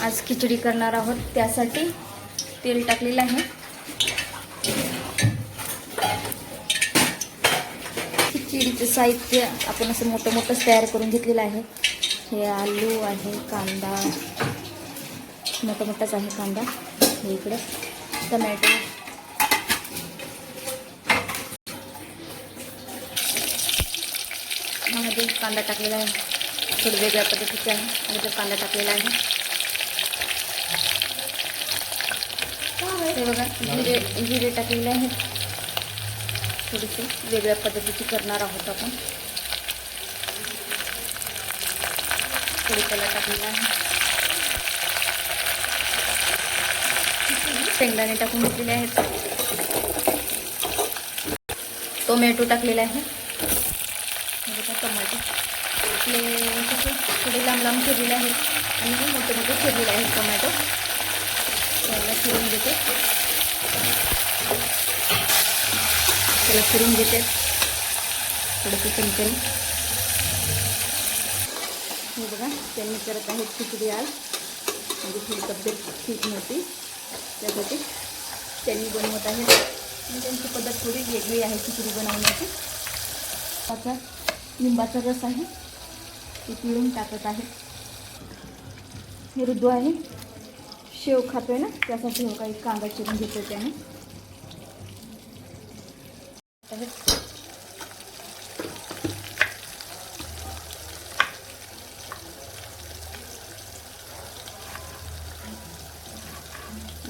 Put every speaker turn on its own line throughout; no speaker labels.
आज खिचडी करणार आहोत त्यासाठी तेल टाकलेलं आहे. खिचडीचं साहित्य आपण असं मोठं मोठंच तयार करून घेतलेलं आहे. हे आलू आहे कांदा मोठा मोठाच आहे कांदा. हे इकडं टमॅटो. मध्ये कांदा टाकलेला आहे थोडं वेगळ्या पद्धतीचे आहे. आणि तो कांदा टाकलेला आहे. हे बघा, जिरे जिरे टाकलेले आहेत. थोडीशी वेगळ्या पद्धतीची करणार आहोत आपण. त्याला टाकलेला टाकून हे टोमॅटो. आपले कसे थोडे लांब लांब चिरलेले आहेत आणि मोठे मोठे चिरलेले आहेत टोमॅटो. त्याला फिरून घेते. त्याला फिरून घेते. थोडंसं चमच्याने हे बघा त्यांनी करत आहेत खिचडी आज. म्हणजे थोडी तब्येत ठीक नव्हती. त्यासाठी त्यांनी बनवत आहेत आणि त्यांची पद्धत थोडी वेगळी आहे खिचडी बनवण्याची. आता लिंबाचा रस आहे. ते पिळून टाकत आहे. हे ऋतू आहे. शेव खातोय ना त्यासाठी हो काही कांदा चिरून घेतोय त्याने.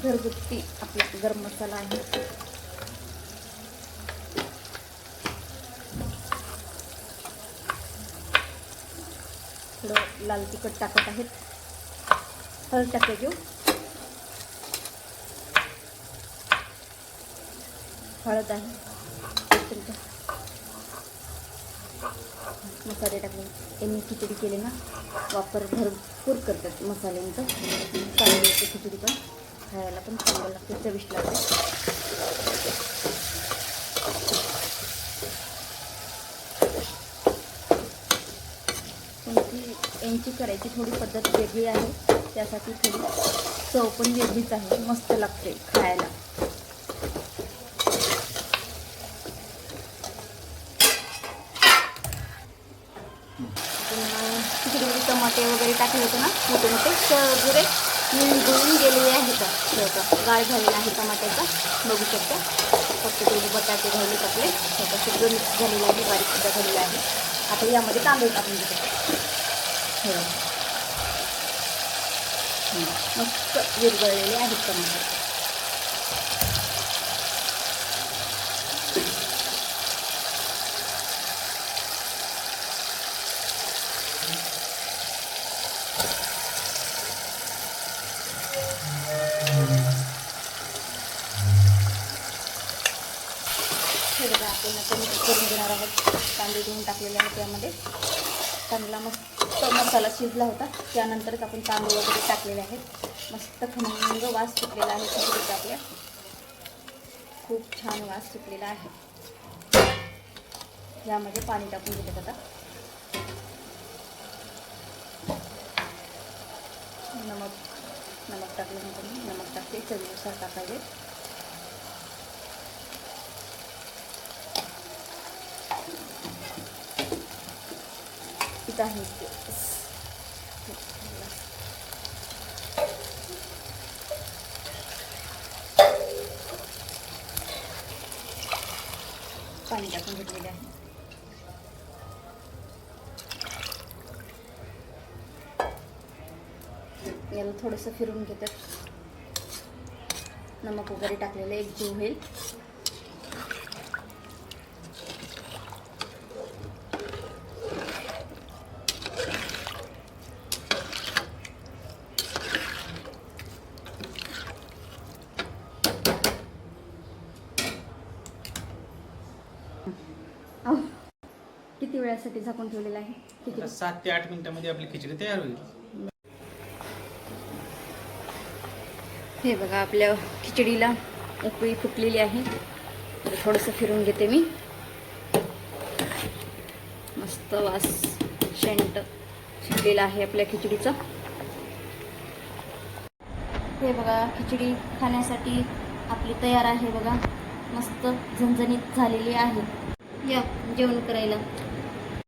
घरगुती आपला गरम मसाला आहे. थोडं लाल तिखट टाकत आहेत. हळद टाके घेऊ हळद आहे. मसाले टाकले. त्यांनी खिचडी केली ना वापर भरपूर करतात मसाल्यांचं. चांगली खिचडी पण. खायला पण चांगलं लागते चविष्ट लागते. कोणती यांची करायची थोडी पद्धत वेगळी आहे त्यासाठी थोडी चव पण वेगळीच आहे मस्त लागते खायला. तिकडे टमाटे वगैरे टाकले होते ना मोठे मोठे वगैरे निंजळून गेलेले आहेत का? गाळ झालेला आहे टमाट्याचा बघू शकता. फक्त ते बटाटे राहिले आपले थोडं सगळं मिक्स झालेलं आहे बारीक सुद्धा झालेलं आहे. आता यामध्ये तांदूळ टाकून घेतो हे बघा. हं, मस्त विरघळलेले आहेत टमाटे करून घेणार आहोत. कांदे धुवून टाकलेले आहेत त्यामध्ये चांगला मस्त मसाला शिजला होता. त्यानंतरच आपण तांदूळ वगैरे टाकलेले आहेत. मस्त खमंग वास सुटलेला आहे खिचडीचा आपल्या. खूप छान वास सुटलेला आहे. यामध्ये पाणी टाकून घेतात आता नमक नमक टाकल्यानंतर मी नमक टाकते. चवीनुसार टाकायचे. इथं आहे ते. पाणी टाकून घेतलेले आहे. याला थोडंसं फिरून घेतात. नमक वगैरे टाकलेलं एक जीव होईल. वेळासाठी झाकून ठेवलेलं आहे.
सात ते आठ मिनिटामध्ये आपली खिचडी तयार होईल.
हे बघा आपल्या खिचडीला उकळी फुटलेली आहे. तर थोडंसं फिरून घेते मी. मस्त वास शेंट झालेला आहे आपल्या खिचडीचा. हे बघा खिचडी खाण्यासाठी आपली तयार आहे बघा. मस्त झणझणीत झालेली आहे. या जेवण करायला.